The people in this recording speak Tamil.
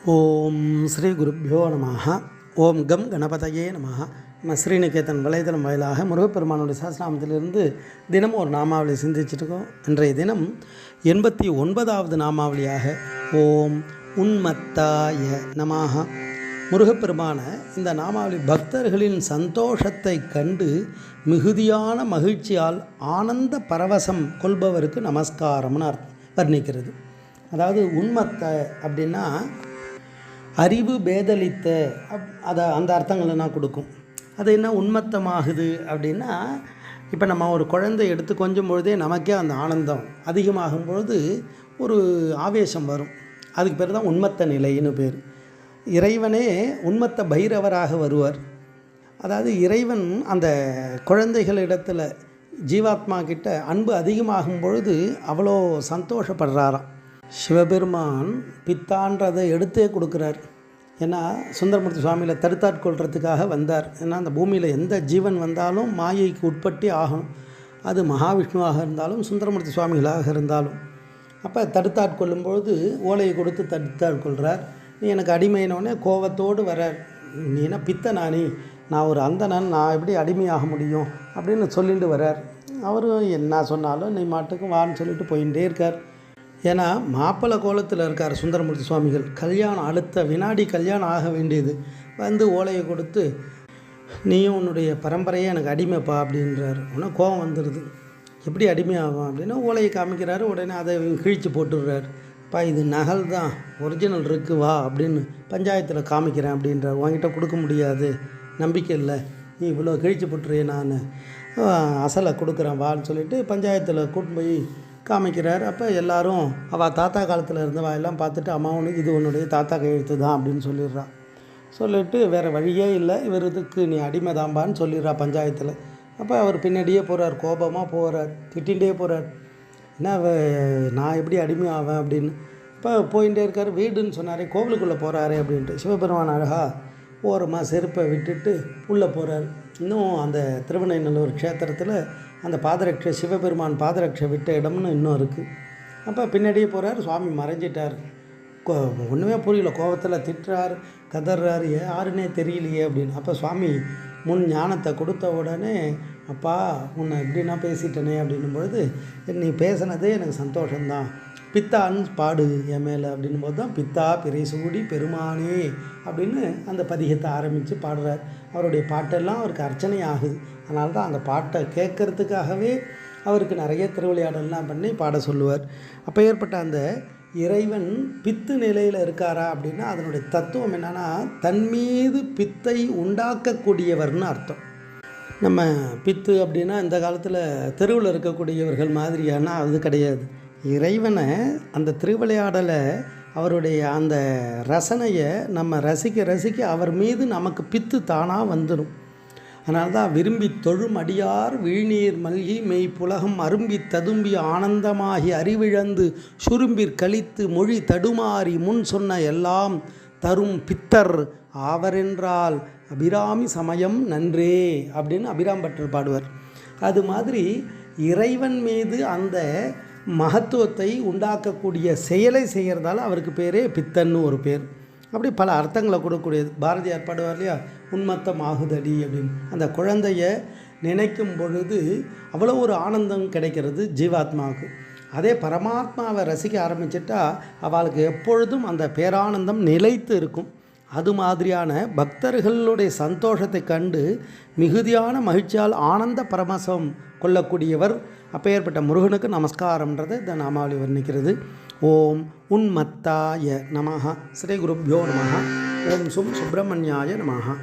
ஓம் ஸ்ரீ குருப்பியோ நம ஓம் கம் கணபதையே நம நம்ம ஸ்ரீநிகேதன் வலைதளம் வாயிலாக முருகப்பெருமானுடைய சாஸ்திராமத்திலிருந்து தினமும் ஒரு நாமாவளி சிந்திச்சிருக்கோம். இன்றைய தினம் எண்பத்தி ஒன்பதாவது நாமாவளியாக ஓம் உன்மத்தாய நமாக முருகப்பெருமான இந்த நாமாவளி பக்தர்களின் சந்தோஷத்தை கண்டு மிகுதியான மகிழ்ச்சியால் ஆனந்த பரவசம் கொள்பவருக்கு நமஸ்காரம்னு அர்த்தம் வர்ணிக்கிறது. அதாவது உண்மத்தை அப்படின்னா அறிவு பேதலித்த அப் அதை அந்த அர்த்தங்களை நான் கொடுக்கும். அது என்ன உண்மத்தமாகுது அப்படின்னா இப்போ நம்ம ஒரு குழந்தை எடுத்து கொஞ்சம் பொழுதே நமக்கே அந்த ஆனந்தம் அதிகமாகும் பொழுது ஒரு ஆவேசம் வரும். அதுக்கு பேர் தான் உண்மத்த நிலைன்னு பேர். இறைவனே உண்மத்த பைரவராக வருவார். அதாவது இறைவன் அந்த குழந்தைகளிடத்தில் ஜீவாத்மா கிட்ட அன்பு அதிகமாகும் பொழுது அவ்வளோ சந்தோஷப்படுறாராம். சிவபெருமான் பித்தான்றதை எடுத்தே கொடுக்குறார். ஏன்னா சுந்தரமூர்த்தி சுவாமியில் தடுத்தாட்கொள்கிறதுக்காக வந்தார். ஏன்னா அந்த பூமியில் எந்த ஜீவன் வந்தாலும் மாயைக்கு உட்பட்டு ஆகணும். அது மகாவிஷ்ணுவாக இருந்தாலும் சுந்தரமூர்த்தி சுவாமிகளாக இருந்தாலும். அப்போ தடுத்தாட்கொள்ளும் பொழுது ஓலையை கொடுத்து தடுத்தாட்கொள்கிறார் நீ எனக்கு அடிமையினோடனே கோவத்தோடு வரார். நீ என்ன பித்த நானி நான் ஒரு அந்தணன் நான் எப்படி அடிமையாக முடியும் அப்படின்னு சொல்லிட்டு வர்றார் அவரும் என்ன சொன்னாலும் நீ மாட்டுக்கும் வான்னு சொல்லிட்டு போயிட்டே இருக்கார். ஏன்னா மாப்பிள்ளை கோலத்தில் இருக்கார் சுந்தரமூர்த்தி சுவாமிகள். கல்யாணம் அடுத்த வினாடி கல்யாணம் ஆக வேண்டியது. வந்து ஓலையை கொடுத்து நீயும் உன்னுடைய பரம்பரையே எனக்கு அடிமைப்பா அப்படின்றார். உடனே கோவம் வந்துடுது எப்படி அடிமையாகும் அப்படின்னா ஓலையை காமிக்கிறாரு. உடனே அதை கிழிச்சு போட்டுடுறாரு. அப்பா இது நகல் தான் ஒரிஜினல் இருக்குது வா அப்படின்னு பஞ்சாயத்தில் காமிக்கிறேன் அப்படின்ற உங்ககிட்ட கொடுக்க முடியாது. நம்பிக்கை இல்லை. நீ இவ்வளோ கிழிச்சு போட்டுரு நான். அசலை கொடுக்குறேன் வான்னு சொல்லிட்டு பஞ்சாயத்தில் கூட்டின்னு போய் காமிக்கிறார். அப்போ எல்லாரும் அவள் தாத்தா காலத்தில் இருந்தவா எல்லாம் பார்த்துட்டு அம்மாவனுக்கு இது உன்னுடைய தாத்தா கையெழுத்து தான் அப்படின்னு சொல்லிடுறான் சொல்லிட்டு வேறு வழியே இல்லை. இவருக்கு நீ அடிமை தான்பான்னு சொல்லிடுறா பஞ்சாயத்தில். அப்போ அவர் பின்னாடியே போகிறார் கோபமாக போகிறார் திட்டிகிட்டே போகிறார் என்ன நான் எப்படி அடிமை ஆவேன் அப்படின்னு. இப்போ போயிட்டே இருக்கார் வீடுன்னு சொன்னாரே கோவிலுக்குள்ளே போகிறாரே அப்படின்ட்டு. சிவபெருமான் அழகா ஓரமாக செருப்பை விட்டுட்டு உள்ளே போகிறார் இன்னும் அந்த திருவண்ணைநல்லூர் க்ஷேத்திரத்தில் அந்த பாதரட்சை சிவபெருமான் பாதரட்சை விட்ட இடம்னு இன்னும் இருக்குது அப்போ பின்னாடியே போகிறார் சுவாமி மறைஞ்சிட்டார். கோ ஒன்றுமே புரியல கோவத்தில் திட்டுறார் கதறார் யாருன்னே தெரியலையே அப்படின்னு. அப்போ சுவாமி முன் ஞானத்தை கொடுத்த உடனே அப்பா உன்னை இப்படின்னா பேசிட்டனே அப்படின்னும் பொழுது நீ பேசினதே எனக்கு சந்தோஷம்தான். பித்தான்னு பாடு என் மேலே அப்படின்னும் போது தான் பித்தா பிறை சூடி பெருமானே அப்படின்னு அந்த பதிகத்தை ஆரம்பித்து பாடுறார். அவருடைய பாட்டெல்லாம் அவருக்கு அர்ச்சனை ஆகுது அதனால தான் அந்த பாட்டை கேட்கறதுக்காகவே அவருக்கு நிறைய திருவிளையாடல்லாம் பண்ணி பாட சொல்லுவார். அப்போ ஏற்பட்ட அந்த இறைவன் பித்து நிலையில் இருக்காரா அப்படின்னா அதனுடைய தத்துவம் என்னென்னா தன் மீது பித்தை உண்டாக்கக்கூடியவர்னு அர்த்தம். நம்ம பித்து அப்படின்னா இந்த காலத்தில் தெருவில் இருக்கக்கூடியவர்கள் மாதிரியானா அது கிடையாது. இறைவனை அந்த திருவிளையாடலை அவருடைய அந்த ரசனையை நம்ம ரசிக்க ரசிக்க அவர் மீது நமக்கு பித்து தானாக வந்துடும் அதனால தான் விரும்பி தொழும் அடியார் வீழ்நீர் மல்கி மெய் புலகம் அரும்பி ததும்பி ஆனந்தமாகி அறிவிழந்து சுரும்பிற் கழித்து மொழி தடுமாறி முன் சொன்ன எல்லாம் தரும் பித்தர் ஆவரென்றால் அபிராமி சமயம் நன்றே அப்படின்னு அபிராம் பட்டர் பாடுவார். அது மாதிரி இறைவன் மீது அந்த மகத்துவத்தை உண்டாக்கக்கூடிய செயலை செய்கிறதால அவருக்கு பேரே பித்தன்னு ஒரு பேர். அப்படி பல அர்த்தங்களை கொடுக்கக்கூடியது. பாரதியார் பாடுவார் இல்லையா? உன்மத்தம் ஆகுதடி அப்படின்னு. அந்த குழந்தைய நினைக்கும் பொழுது அவ்வளோ ஒரு ஆனந்தம் கிடைக்கிறது ஜீவாத்மாவுக்கு. அதே பரமாத்மாவை ரசிக்க ஆரம்பிச்சிட்டா அவளுக்கு எப்பொழுதும் அந்த பேரானந்தம் நிலைத்து இருக்கும். அது மாதிரியான பக்தர்களுடைய சந்தோஷத்தை கண்டு மிகுதியான மகிழ்ச்சியால் ஆனந்த பரமசம் கொள்ளக்கூடியவர் அப்பேற்பட்ட முருகனுக்கு நமஸ்காரம்ன்றதை இந்த நாமாவளி வர்ணிக்கிறது ஓம் உன்மத்தாய நமஹா. ஸ்ரீ குருப்யோ நமஹா. ஓம் சும் சுப்பிரமணியாய நமஹா.